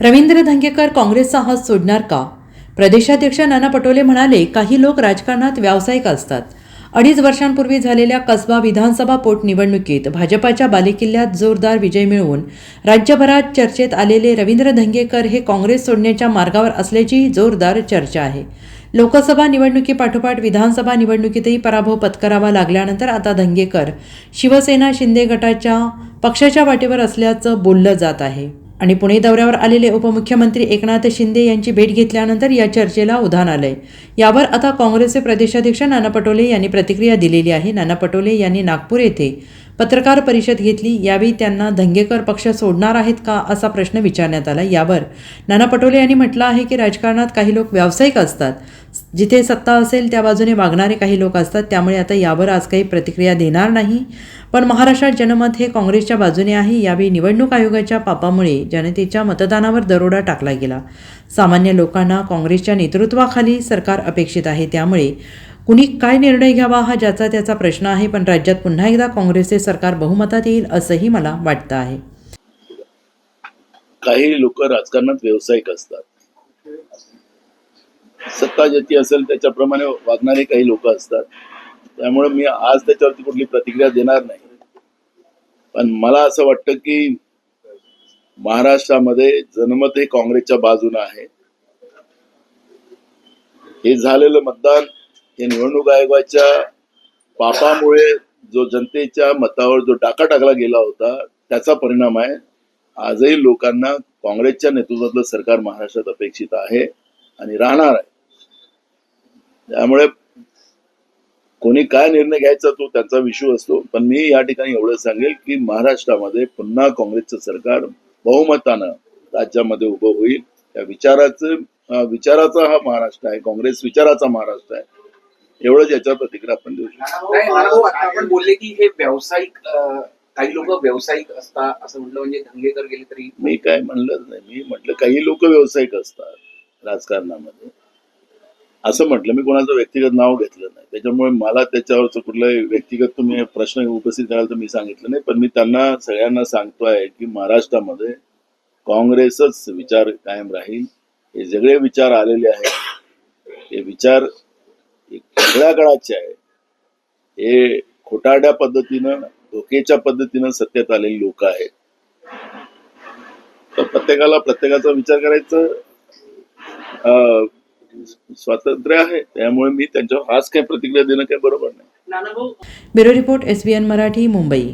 रवींद्र धंगेकर काँग्रेसचा हात सोडणार का? प्रदेशाध्यक्ष नाना पटोले म्हणाले काही लोक राजकारणात व्यावसायिक असतात. अडीच वर्षांपूर्वी झालेल्या कसबा विधानसभा पोटनिवडणुकीत भाजपाच्या बालेकिल्ल्यात जोरदार विजय मिळवून राज्यभरात चर्चेत आलेले रवींद्र धंगेकर हे काँग्रेस सोडण्याच्या मार्गावर असल्याची जोरदार चर्चा आहे. लोकसभा निवडणुकीपाठोपाठ विधानसभा निवडणुकीतही पराभव पत्करावा लागल्यानंतर आता धंगेकर शिवसेना शिंदे गटाच्या पक्षाच्या वाटेवर असल्याचं बोललं जात आहे. आणि पुणे दौऱ्यावर आलेले उपमुख्यमंत्री एकनाथ शिंदे यांची भेट घेतल्यानंतर या चर्चेला उधाण आलंय. यावर आता काँग्रेसचे प्रदेशाध्यक्ष नाना पटोले यांनी प्रतिक्रिया दिलेली आहे. नाना पटोले यांनी नागपूर येथे पत्रकार परिषद घेतली. यावेळी त्यांना धंगेकर पक्ष सोडणार आहेत का असा प्रश्न विचारण्यात आला. यावर नाना पटोले यांनी म्हटलं आहे की राजकारणात काही लोक व्यावसायिक असतात. जिथे सत्ता असेल त्या बाजूने वागणारे काही लोक असतात त्यामुळे आता यावर आज काही प्रतिक्रिया देणार नाही. पण महाराष्ट्रात जनमत हे काँग्रेसच्या बाजूने आहे. यावेळी निवडणूक आयोगाच्या पापामुळे जनतेच्या मतदानावर दरोडा टाकला गेला. सामान्य लोकांना काँग्रेसच्या नेतृत्वाखाली सरकार अपेक्षित आहे. त्यामुळे कुणी काय निर्णय घ्यावा हा ज्याचा त्याचा प्रश्न आहे पण राज्यात पुन्हा एकदा काँग्रेसचे सरकार बहुमतात येईल असंही मला वाटतं आहे. काही लोक राजकारणात व्यावसायिक असतात. सत्ता ज्याची असेल त्याच्याप्रमाणे वागणारे काही लोक असतात. त्यामुळे मी आज त्याच्यावरती कुठली प्रतिक्रिया देणार नाही. पण मला असं वाटतं की महाराष्ट्रामध्ये जनमत हे काँग्रेसच्या बाजूने आहे. हे झालेलं मतदान हे निवडणूक आयोगाच्या पापामुळे जो जनतेच्या मतावर जो डाका टाकला गेला होता त्याचा परिणाम आहे. आजही लोकांना काँग्रेसच्या नेतृत्वातलं सरकार महाराष्ट्रात अपेक्षित आहे आणि राहणार आहे. त्यामुळे कोणी काय निर्णय घ्यायचा तो त्यांचा विषय असतो. पण मी या ठिकाणी एवढं सांगेल की महाराष्ट्रामध्ये पुन्हा काँग्रेसचं सरकार बहुमतानं राज्यामध्ये उभं होईल. त्या विचाराचं विचाराचा हा महाराष्ट्र आहे. काँग्रेस विचाराचा महाराष्ट्र आहे. एवढंच याच्यावर प्रतिक्रिया आपण देऊ शकतो. आपण बोलले की हे व्यावसायिक काही लोक व्यावसायिक असतात असं म्हटलं म्हणजे धंगेकर गेले तरी. मी काय म्हणलंच नाही. मी म्हटलं काही लोक व्यावसायिक असतात राजकारणामध्ये. असं म्हटलं मी कोणाचं व्यक्तिगत नाव घेतलं नाही. त्याच्यामुळे मला त्याच्यावरचं कुठलाही व्यक्तिगत तुम्ही प्रश्न उपस्थित कराल तर मी सांगितलं नाही. पण मी त्यांना सगळ्यांना सांगतोय की महाराष्ट्रामध्ये काँग्रेसच विचार कायम राहील. हे सगळे विचार आलेले आहेत. हे विचार एक काळाचे आहे हे खोटाड्या पद्धतीनं धोकेच्या पद्धतीनं सत्तेत आलेली लोक आहेत. तर प्रत्येकाला प्रत्येकाचा विचार करायचं अं, स्वातंत्र्य आहे त्यामुळे मी त्यांच्यावर आज काही प्रतिक्रिया देणं काही बरोबर नाही. Bureau report S B N Marathi Mumbai.